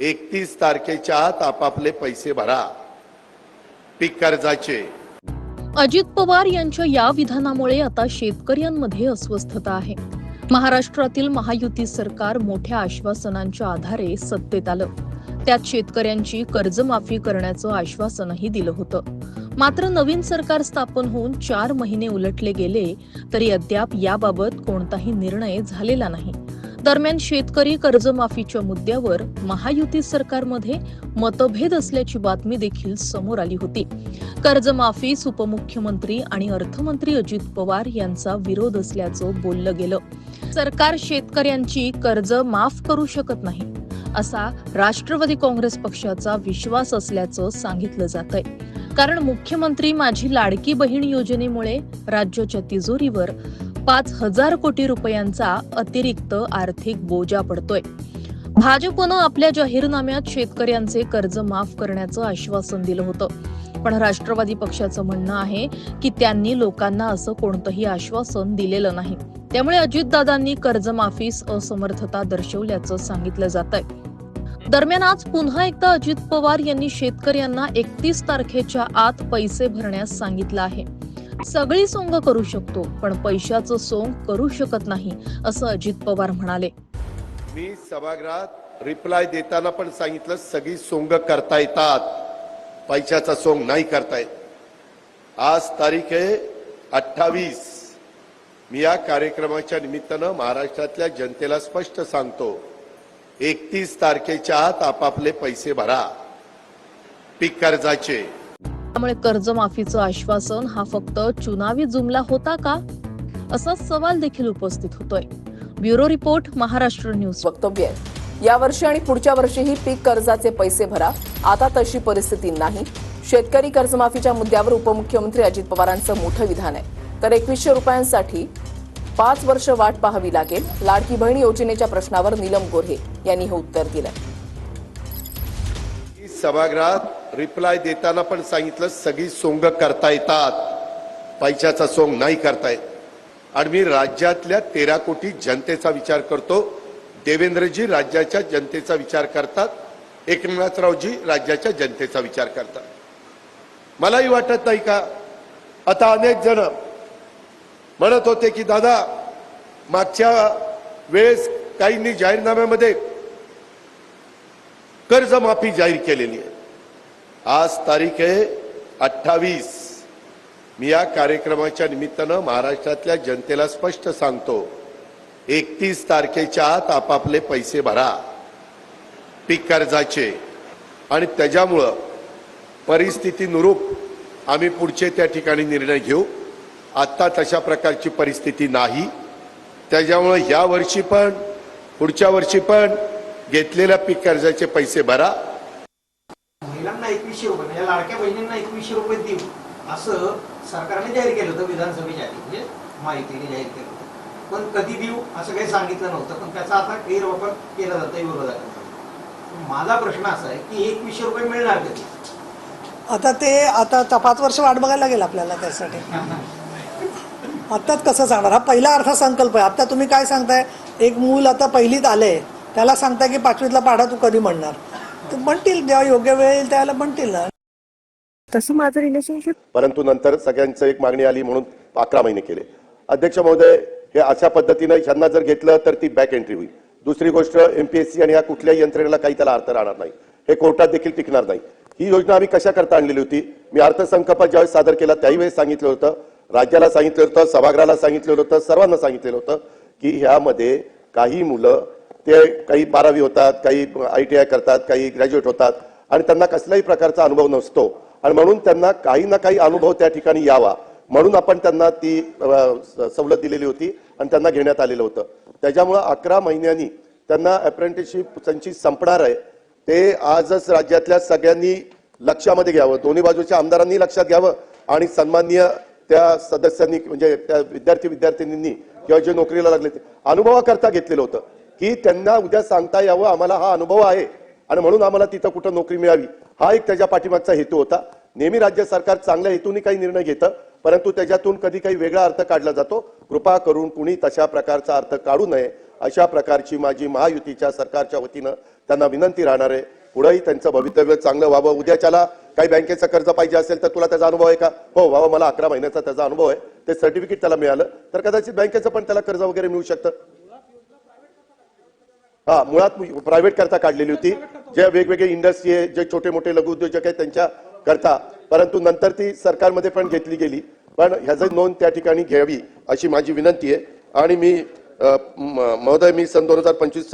एकतीस तारखेच्या आत आपापले पैसे भरा. पीक कर्जाचे. अजित पवार यांच्या या विधानामुळे आता शेतकऱ्यांमध्ये अस्वस्थता आहे. महाराष्ट्रातील महायुती सरकार मोठ्या आश्वासनांच्या आधारे सत्तेत आलं. त्यात शेतकऱ्यांची कर्जमाफी करण्याचं आश्वासनही दिलं होतं. मात्र नवीन सरकार स्थापन होऊन चार महिने उलटले गेले तरी अद्याप याबाबत कोणताही निर्णय झालेला नाही. दरम्यान शेतकरी कर्जमाफीच्या मुद्द्यावर महायुती सरकारमध्ये मतभेद असल्याची बातमी देखील समोर आली होती. कर्जमाफीस उपमुख्यमंत्री आणि अर्थमंत्री अजित पवार यांचा विरोध असल्याचं बोललं गेलं. सरकार शेतकऱ्यांची कर्ज माफ करू शकत नाही असा राष्ट्रवादी काँग्रेस पक्षाचा विश्वास असल्याचं सांगितलं जात आहे कारण मुख्यमंत्री माझी लाडकी बहीण योजनेमुळे राज्याच्या तिजोरीवर पाच हजार कोटी रुपयांचा अतिरिक्त आर्थिक बोजा पडतोय. भाजपनं आपल्या जाहीरनाम्यात शेतकऱ्यांचे कर्ज माफ करण्याचं आश्वासन दिलं होतं. पण राष्ट्रवादी पक्षाचं म्हणणं आहे की त्यांनी लोकांना असं कोणतंही आश्वासन दिलेलं नाही. त्यामुळे अजितदादांनी कर्जमाफीस असमर्थता दर्शवल्याचं सांगितलं जात आहे दरम्यान आज पुन्हा एकदा अजित पवार यांनी शेतकऱ्यांना एकतीस तारखेच्या आत पैसे भरण्यास सांगितलं आहे. सगळी सोंग करू शकतो पण पैशाचं सोंग करू शकत नाही असं अजित पवार म्हणाले. मी सभागृहात रिप्लाय देताना पण सांगितलं सगळी सोंग करता येतात. पैशाचा सोंग नाही करता येत. आज तारीख आहे अठ्ठावीस. मी या कार्यक्रमाच्या निमित्तानं महाराष्ट्रातल्या जनतेला स्पष्ट सांगतो एकतीस तारखेच्या आत आपापले पैसे भरा. पीक कर्जाचे त्यामुळे कर्जमाफीचं आश्वासन हा फक्त चुनावी जुमला होता का? असा सवाल देखील उपस्थित होतोय. Bureau report Maharashtra news. वक्तव्य आहे. यावर्षी आणि पुढच्या वर्षीही पीक कर्जाचे पैसे भरा. आता तशी परिस्थिती नाही. शेतकरी कर्जमाफीच्या मुद्द्यावर उपमुख्यमंत्री अजित पवारांचं मोठं विधान आहे. तर एकवीसशे रुपयांसाठी पाच वर्ष वाट पाहावी लागेल. लाडकी बहीण योजनेच्या प्रश्नावर नीलम गोऱ्हे यांनी हे उत्तर दिलं सभागृहात रिप्लाय देताना पण सांगितलं सगळी सोंग करता येतात. पैशाचा सोंग नाही करता येत. आणि मी राज्यातल्या तेरा कोटी जनतेचा विचार करतो. देवेंद्रजी राज्याच्या जनतेचा विचार करतात. एकनाथरावजी राज्याच्या जनतेचा विचार करतात. मलाही वाटत नाही का? आता अनेक जण म्हणत होते की दादा मागच्या वेळेस काहींनी जाहीरनाम्यामध्ये कर्जमाफी जाहीर केलेली आहे. आज तारीख आहे अठ्ठावीस. मी या कार्यक्रमाच्या निमित्तानं महाराष्ट्रातल्या जनतेला स्पष्ट सांगतो एकतीस तारखेच्या आत आपापले पैसे भरा पीक कर्जाचे. आणि त्याच्यामुळं परिस्थितीनुरूप आम्ही पुढचे त्या ठिकाणी निर्णय घेऊ. आत्ता तशा प्रकारची परिस्थिती नाही. त्याच्यामुळं या वर्षी पण पुढच्या वर्षी पण घेतलेल्या पीक कर्जाचे पैसे भरा. एकवीसशे रुपये म्हणजे लाडक्या बहिणींना एकवीसशे रुपये देऊ. असं सरकारने जाहीर केलं होतं विधानसभेच्या आधी. म्हणजे माहितीने जाहीर केलं होतं. पण कधी देऊ असं काही सांगितलं नव्हतं. पण त्याचा आता गैरवापर केला जातो विरोधात माझा प्रश्न असा आहे की एकवीसशे रुपये मिळणार कधी? आता ते आता आता पाच वर्ष वाट बघायला लागेल आपल्याला त्यासाठी. आत्ताच कसं सांगणार? हा पहिला अर्थसंकल्प आहे. आता तुम्ही काय सांगताय? एक मूल आता पहिलीत आले त्याला सांगताय की पाचवीतला पाढा तू कधी म्हणणार? म्हणतील जेव्हा योग्य वेळ येईल त्यावेळेला म्हणतील ना. तसं माझं रिलेशनशिप परंतु नंतर सगळ्यांचं एक मागणी आली म्हणून अकरा महिने केले. अध्यक्ष महोदय हे अशा पद्धतीनं ह्यांना जर घेतलं तर ती बॅक एंट्री होईल. दुसरी गोष्ट एमपीएससी आणि या कुठल्याही यंत्रणेला काही त्याला अर्थ राहणार नाही. हे कोर्टात देखील टिकणार नाही. ही योजना आम्ही कशा करता आणलेली होती? मी अर्थसंकल्प ज्यावेळेस सादर केला त्याही वेळेस सांगितलं होतं. राज्याला सांगितलं होतं सभागृहाला सांगितलेलं होतं सर्वांना सांगितलेलं होतं की ह्यामध्ये काही मुलं ते काही बारावी होतात काही आय टी आय करतात काही ग्रॅज्युएट होतात आणि त्यांना कसल्याही प्रकारचा अनुभव नसतो. आणि म्हणून त्यांना काही ना काही अनुभव त्या ठिकाणी यावा. म्हणून आपण त्यांना ती स- सवलत दिलेली होती आणि त्यांना घेण्यात आलेलं होतं. त्याच्यामुळं अकरा महिन्यांनी त्यांना अप्रेंटिसशिप त्यांची संपणार आहे. ते आजच राज्यातल्या सगळ्यांनी लक्षामध्ये घ्यावं. दोन्ही बाजूच्या आमदारांनी लक्षात घ्यावं आणि सन्मान्य त्या सदस्यांनी म्हणजे त्या विद्यार्थी विद्यार्थिनींनी किंवा जे नोकरीला लागले ते अनुभवाकरता घेतलेलं होतं. की त्यांना उद्या सांगता यावं आम्हाला हा अनुभव आहे. आणि म्हणून आम्हाला तिथं कुठं नोकरी मिळावी हा एक त्याच्या पाठीमागचा हेतू होता. नेहमी राज्य सरकार चांगल्या हेतूने काही निर्णय घेतं परंतु त्याच्यातून कधी काही वेगळा अर्थ काढला जातो. कृपा करून कुणी तशा प्रकारचा अर्थ काढू नये अशा प्रकारची माझी महायुतीच्या सरकारच्या वतीनं त्यांना विनंती राहणार आहे. पुढेही त्यांचं भवितव्य चांगलं व्हावं. उद्याच्याला काही बँकेचं कर्ज पाहिजे असेल तर तुला त्याचा अनुभव आहे का? हो बाबा मला अकरा महिन्याचा त्याचा अनुभव आहे. ते सर्टिफिकेट त्याला मिळालं. तर कदाचित बँकेचं पण त्याला कर्ज वगैरे मिळू शकतं. हा मुळात प्रायव्हेट करता काढलेली होती. जे वेगवेगळे इंडस्ट्री आहे जे छोटे मोठे लघु उद्योजक आहेत त्यांच्या करता. परंतु नंतर ती सरकारमध्ये पण घेतली गेली. पण ह्याचं नोंद त्या ठिकाणी घ्यावी अशी माझी विनंती आहे. आणि मी म- महोदय मी सन दोन हजार पंचवीस